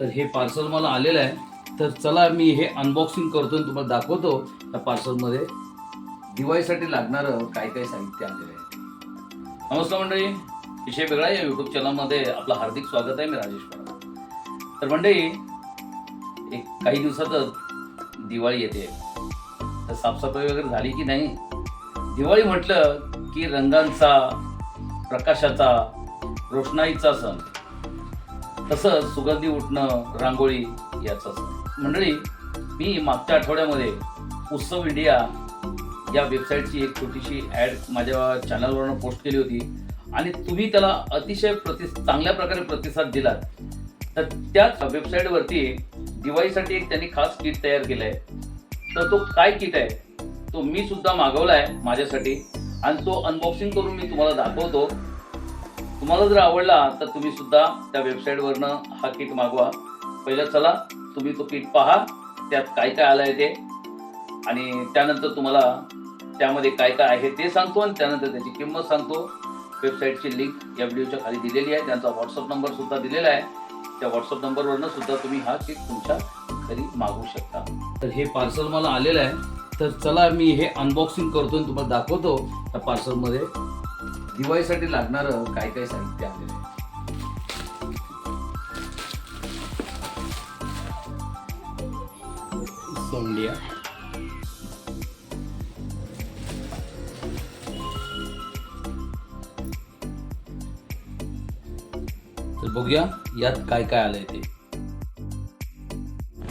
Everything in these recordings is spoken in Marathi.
तर हे पार्सल मला आलेलं आहे. तर चला मी हे अनबॉक्सिंग करतो आणि तुम्हाला दाखवतो. त्या पार्सलमध्ये दिवाळीसाठी लागणारं काय काय साहित्य आलेलं आहे. नमस्कार मंडळी. विषय वेगळा आहे. या यूट्यूब चॅनलमध्ये आपलं हार्दिक स्वागत आहे. मी राजेश पाटील तर मंडळी एक काही दिवसातच दिवाळी येते. तर साफसफाई वगैरे झाली की नाही? दिवाळी म्हटलं की रंगांचा प्रकाशाचा रोषणाईचा सण. तसंच सुगंधी उठणं रांगोळी याचं मंडळी मी मागच्या आठवड्यामध्ये उत्सव इंडिया या वेबसाईटची एक छोटीशी ॲड माझ्या चॅनलवरनं पोस्ट केली होती आणि तुम्ही त्याला अतिशय प्रति चांगल्या प्रकारे प्रतिसाद दिलात. तर त्याच वेबसाईटवरती दिवाळीसाठी एक त्यांनी खास किट तयार केलं आहे तर तो काय किट आहे? तो मी सुद्धा मागवला आहे माझ्यासाठी आणि तो अनबॉक्सिंग करून मी तुम्हाला दाखवतो. तुम्हाला जर आवडला तर तुम्ही सुद्धा त्या वेबसाईटवरनं हा किट मागवा. पहिलं चला तुम्ही तो किट पहा त्यात काय काय आलं आहे ते. आणि त्यानंतर तुम्हाला त्यामध्ये काय काय आहे ते सांगतो आणि त्यानंतर त्याची किंमत सांगतो. वेबसाईटची लिंक या व्हिडिओच्या खाली दिलेली आहे. त्यांचा व्हॉट्सअप नंबर सुद्धा दिलेला आहे. त्या व्हॉट्सअप नंबरवरनं सुद्धा तुम्ही हा किट तुमच्या घरी मागवू शकता. तर हे पार्सल मला आलेलं आहे. तर चला मी हे अनबॉक्सिंग करतो आणि तुम्हाला दाखवतो त्या पार्सलमध्ये दिवाळीसाठी लागणारं काय काय साहित्य आलेलं आहे? सोंडिया. तर बघूया यात काय काय आलंय ते.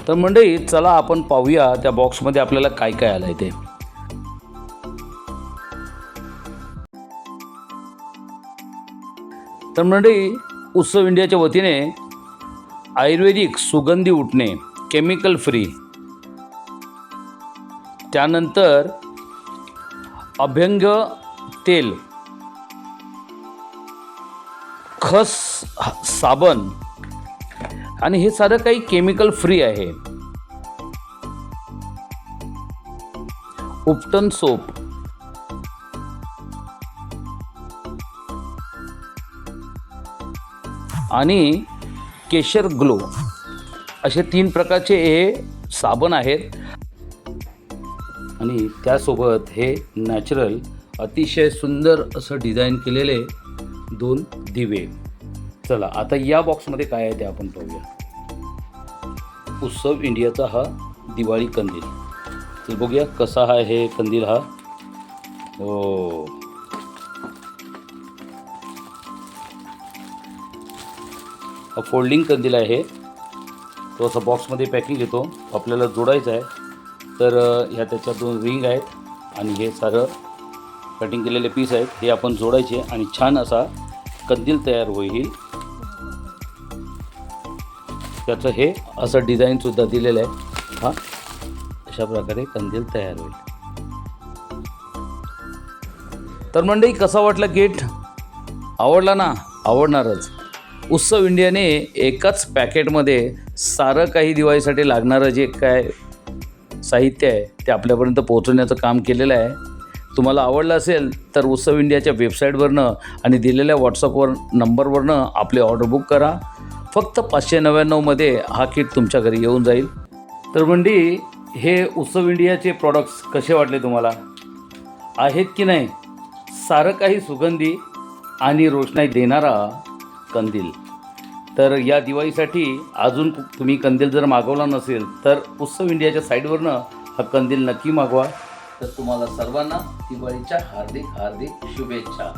तर मंडळी चला आपण पाहूया त्या बॉक्समध्ये आपल्याला काय काय आलंय ते. तर मंडळी उत्सव इंडियाच्या वतीने आयुर्वेदिक सुगंधी उठणे केमिकल फ्री त्यानंतर अभ्यंग तेल खस साबण आणि हे सारं काही केमिकल फ्री आहे. उपटन सोप आणि केशर ग्लो असे तीन प्रकारचे हे साबण आहेत. आणि त्यासोबत हे नॅचरल अतिशय सुंदर असं डिझाईन केलेले दोन दिवे. चला आता या बॉक्समध्ये काय आहे ते आपण पाहूया. उत्सव इंडियाचा हा दिवाळी कंदील. तर बघूया कसा हा हे कंदील हा. हो. फोल्डिंग कंदील आहे. तो असा बॉक्समध्ये पॅकिंग येतो आपल्याला जोडायचा आहे. तर ह्या त्याच्या दोन रिंग आहेत आणि हे सारं कटिंग केलेले पीस आहेत. हे आपण जोडायचे आणि छान असा कंदील तयार होईल. त्याचं हे असं डिझाईनसुद्धा दिलेलं आहे. हा अशा प्रकारे कंदील तयार होईल. तर मंडळी कसा वाटला गेट आवडला ना? आवडणारच. उत्सव इंडियाने एकाच पॅकेटमध्ये सारं काही दिवाळीसाठी लागणारं जे काय साहित्य आहे ते आपल्यापर्यंत पोहोचवण्याचं काम केलेलं आहे. तुम्हाला आवडलं असेल तर उत्सव इंडियाच्या वेबसाईटवरनं आणि दिलेल्या व्हॉट्सअपवर नंबरवरनं आपले ऑर्डर बुक करा. फक्त पाचशे नव्याण्णवमध्ये हा किट तुमच्या घरी येऊन जाईल. तर मंडी हे उत्सव इंडियाचे प्रॉडक्ट्स कसे वाटले तुम्हाला? आहेत की नाही? सारं काही सुगंधी आणि रोषणाई देणारा कंदील. तर या दिवाळीसाठी अजून तुम्ही कंदील जर मागवला नसेल तर उत्सव इंडियाच्या साईडवरनं हा कंदील नक्की मागवा. तर तुम्हाला सर्वांना दिवाळीच्या हार्दिक हार्दिक शुभेच्छा.